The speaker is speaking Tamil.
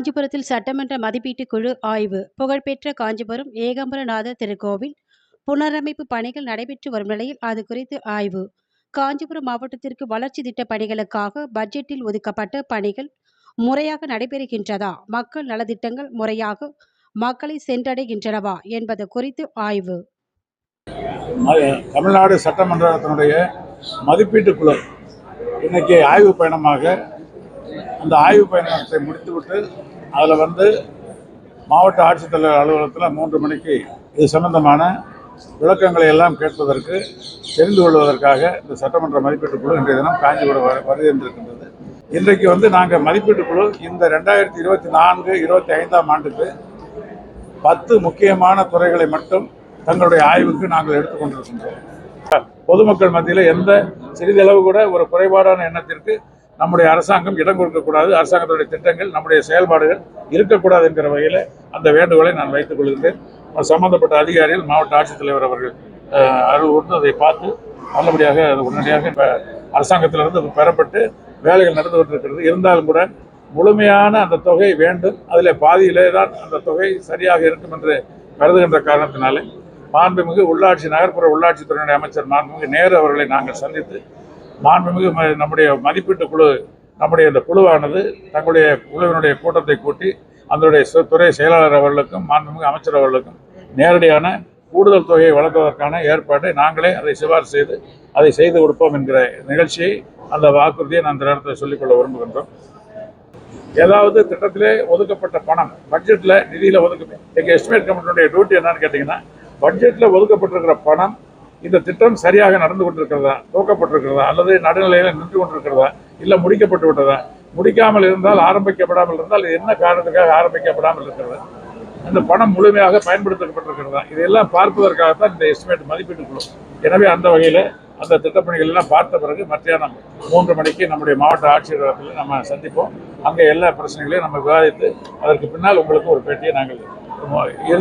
காஞ்சிபுரத்தில் சட்டமன்ற மதிப்பீட்டு குழு ஆய்வு. புகழ்பெற்ற காஞ்சிபுரம் ஏகாம்பரநாதர் திருக்கோவில். புனரமைப்பு பணிகள் நடைபெற்று வரும் நிலையில் அது குறித்து ஆய்வு. காஞ்சிபுரம் மாவட்டத்திற்கு வளர்ச்சி திட்ட பணிகளுக்காக பட்ஜெட்டில் ஒதுக்கப்பட்ட பணிகள் முறையாக நடைபெறுகின்றதா? மக்கள் நலத்திட்டங்கள் முறையாக மக்களை சென்றடைகின்றனவா என்பது குறித்து ஆய்வு. தமிழ்நாடு சட்டமன்றத்தினுடைய மதிப்பீட்டு குழு இன்னைக்கு ஆய்வு பயணமாக அந்த ஆய்வு பயணத்தை முடித்துவிட்டு அதில் வந்து மாவட்ட ஆட்சித்தலைவர் அலுவலகத்தில் மூன்று மணிக்கு இது சம்பந்தமான விளக்கங்களை எல்லாம் கேட்பதற்கு தெரிந்து கொள்வதற்காக இந்த சட்டமன்ற மதிப்பீட்டு குழு இன்றைய தினம் காஞ்சிபுரம் வர வருகின்றிருக்கின்றது இன்றைக்கு வந்து நாங்கள் மதிப்பீட்டு குழு இந்த ரெண்டாயிரத்தி இருபத்தி நான்கு இருபத்தி ஐந்தாம் ஆண்டுக்கு பத்து முக்கியமான துறைகளை மட்டும் தங்களுடைய ஆய்வுக்கு நாங்கள் எடுத்துக்கொண்டிருக்கின்றோம். பொதுமக்கள் மத்தியில் எந்த சிறிதளவு கூட ஒரு குறைபாடான எண்ணத்திற்கு நம்முடைய அரசாங்கம் இடம் கொடுக்கக்கூடாது அரசாங்கத்துடைய திட்டங்கள் நம்முடைய செயல்பாடுகள் இருக்கக்கூடாது என்கிற வகையில் அந்த வேண்டுகோளை நான் வைத்துக் கொள்கின்றேன். சம்பந்தப்பட்ட அதிகாரிகள் மாவட்ட ஆட்சித்தலைவர் அவர்கள் அஹ், அருள் அதை பார்த்து நல்லபடியாக அது உடனடியாக அரசாங்கத்திலிருந்து பெறப்பட்டு வேலைகள் நடந்து கொண்டிருக்கிறது. இருந்தாலும் கூட முழுமையான அந்த தொகை வேண்டும். அதில் பாதியிலே தான் அந்த தொகை சரியாக இருக்கும் என்று கருதுகின்ற காரணத்தினாலே மாண்புமிகு உள்ளாட்சி நகர்ப்புற உள்ளாட்சித்துறையினுடைய அமைச்சர் மாண்புமிகு நேரு அவர்களை நாங்கள் சந்தித்து மாண்புமிகு ம- நம்முடைய மதிப்பீட்டு குழு நம்முடைய இந்த குழுவானது தங்களுடைய குழுவினுடைய கூட்டத்தை கூட்டி அதனுடைய துறை செயலாளர் அவர்களுக்கும் மாண்புமிகு அமைச்சர் அவர்களுக்கும் நேரடியான கூடுதல் தொகையை வழங்குவதற்கான ஏற்பாட்டை நாங்களே அதை சிபாரிசு செய்து அதை செய்து கொடுப்போம் என்கிற நிகழ்ச்சியை அந்த வாக்குறுதியை நான் இந்த நேரத்தில் சொல்லிக்கொள்ள விரும்புகின்றோம். ஏதாவது திட்டத்திலே ஒதுக்கப்பட்ட பணம் பட்ஜெட்டில் நிதியில் ஒதுக்க எங்கள் எஸ்டிமேட் கமிட்டியுடைய டியூட்டி என்னன்னு கேட்டிங்கன்னா பட்ஜெட்டில் ஒதுக்கப்பட்டிருக்கிற பணம் இந்த திட்டம் சரியாக நடந்து கொண்டிருக்கிறதா துவக்கப்பட்டிருக்கிறதா அல்லது நடுநிலையில் நின்று கொண்டிருக்கிறதா இல்லை முடிக்கப்பட்டு விட்டதா? முடிக்காமல் இருந்தால் ஆரம்பிக்கப்படாமல் இருந்தால் என்ன காரணத்துக்காக ஆரம்பிக்கப்படாமல் இருக்கிறது? அந்த பணம் முழுமையாக பயன்படுத்தப்பட்டிருக்கிறதா? இதையெல்லாம் பார்ப்பதற்காகத்தான் இந்த எஸ்டிமேட் மதிப்பீட்டு குழு. எனவே அந்த வகையில் அந்த திட்டப்பணிகள் எல்லாம் பார்த்த பிறகு மத்தியானம் மூன்று மணிக்கு நம்முடைய மாவட்ட ஆட்சியரகத்தில் நம்ம சந்திப்போம். அங்கே எல்லா பிரச்சனைகளையும் நம்ம விவாதித்து அதற்கு பின்னால் உங்களுக்கு ஒரு பேட்டியை நாங்கள் இரு-